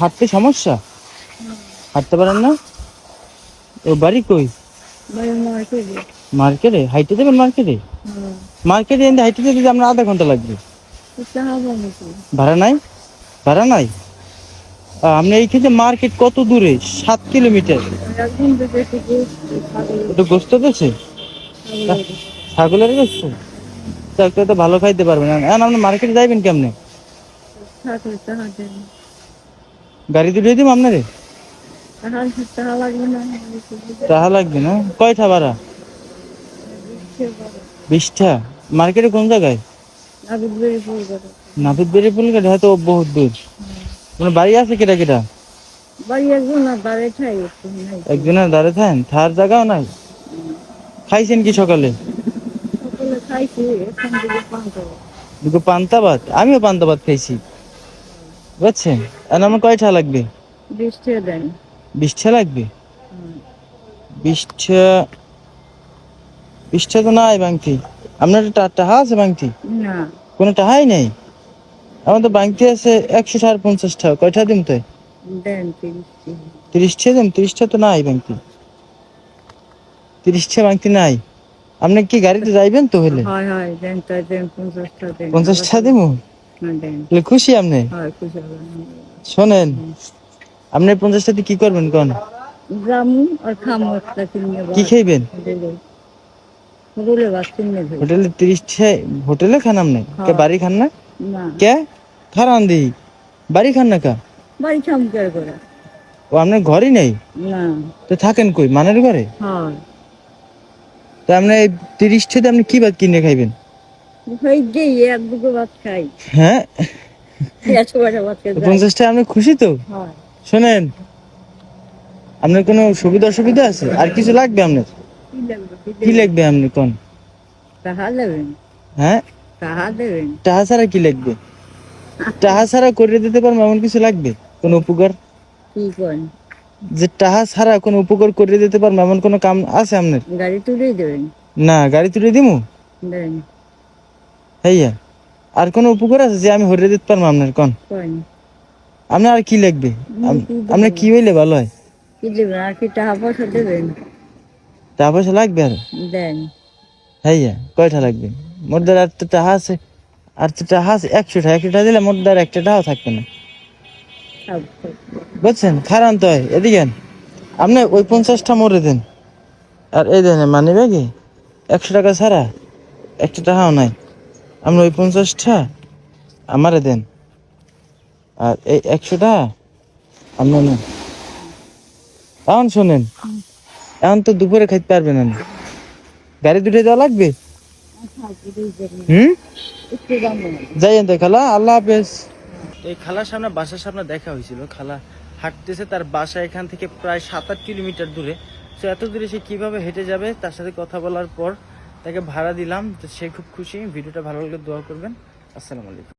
হাঁটতে সমস্যা? হাঁটতে পারেন না? ও বাড়ি কই? মার্কেটে। হাইটে দেবেন মার্কেটে? মার্কেটে এনে হাইটে যেতে আমরা আধা ঘণ্টা লাগবে। ভাড়া নাই? ভাড়া নাই? আপনি এইখানে মার্কেট কত দূরে? সাত কিলোমিটার। একটু গোস্ত দিয়েছে? ছাগলের গোস্ত। তো ভালো খাইতে পারবেন। এখন আপনি মার্কেটে যাইবেন কেমনে? গাড়ি দুটো দিব আপনারে? চাহা লাগবে না। কয়টা ভাড়া? বিশটা? মার্কেটে কোন জায়গায়? আবিদ বেড়ে ফুল নাপিত ফুলকাটে হয়তো বহুত দূর। মানে বাড়ি আছে কেটা কেটা? একজনের দাঁড়ে থাকেন। থার জায়গাও নাই? খাইছেন কি সকালে? দুটো পান্তা ভাত। আমিও পান্তা ভাত খাইছি। বুঝছেন? আর আমার কয়টা লাগবে? দেন। বিশটা লাগবে? বিশটা বিশটা তো নাই বাংতি। আপনার টাহা আছে বাংতি? না। কোনো টাহাই নেই? আমার তো বাংতি আছে একশো সাড়ে পঞ্চাশ টাকা। কয়টা দিম তো? দেন তিরিশটি। দিম তিরিশটা তো নাই বাংতি। তিরিশটা বাংতি নাই। আপনি কি গাড়িতে যাইবেন তো হলে? দেন দেন পঞ্চাশটা দেন। দিব দেন খুশি আপনি? শোনেন আপনি পঞ্চাশটাতে কি করবেন কোন? কি খাইবেন? হোটেলে। তিরিশটা হোটেলে খান আপনি? কে হ্যাঁ। বাড়ি খান না? না। কে? খারান দি। বাড়ি খান না কা? বাড়ি খাম কে করে? ও আপনার ঘরই নেই? না। তো থাকেন কই? মানের ঘরে? হয়। তো আপনি এই তিরিশটাতে আপনি কি ভাত কিনে খাইবেন? হ্যাঁ খাই। পঞ্চাশটা আপনি খুশি তো? শোনেন আপনার কোনো সুবিধা অসুবিধা আছে? আর কিছু লাগবে আপনার? কি লাগবে? আপনি কোন? হ্যাঁ? টাকা টাহা ছাড়া কি লাগবে? টাহা ছাড়া করে দিতে পারব এমন কিছু লাগবে? কোনো উপকার? কি যে টাহা ছাড়া কোনো উপকার করে দিতে পারব এমন কোনো কাম আছে আপনার? গাড়ি তুলেই দেবেন? না গাড়ি তুলে দিমু? হইয়া আর কোনো উপকার আছে যে আমি হরে দিতে পারব আপনার কোন? আপনার আর কি লাগবে? কি আপনার কি হইলে ভালো হয়? কি দেবেন আর কি টাকা পয়সা দেবেন? টাকা পয়সা লাগবে আর? দেন। হইয়া কয়টা লাগবে? মোট দ্বার আর তো টাহা আছে আর তো টাহা আছে একশো টাকা একশো টাকা দিলে মোট দ্বার একটা টাকাও থাকবে না। বুঝছেন? খারান তো হয়। এদিকে আপনি ওই পঞ্চাশটা মরে দেন। আর এই দেন মানে ব্যাগে একশো টাকা ছাড়া একটা টাকাও নাই। আপনি ওই পঞ্চাশটা, আমারে দেন। আর এই একশোটা আপনার নেন। এখন শোনেন, এখন তো দুপুরে খাইতে পারবেন না। গাড়ি দুটো দেওয়া লাগবে? হুম? যাইয়েন তো খালা, আল্লাহ হাফেজ। এই খালার সামনে, বাসার সামনে দেখা হয়েছিল। খালা হাঁটতেছে, তার বাসা এখান থেকে প্রায় সাত আট কিলোমিটার দূরে। তো এত দূরে সে কীভাবে হেঁটে যাবে, তার সাথে কথা বলার পর তাকে ভাড়া দিলাম তো সে খুব খুশি। ভিডিওটা ভালো লাগলে দোয়া করবেন। আসসালামু আলাইকুম।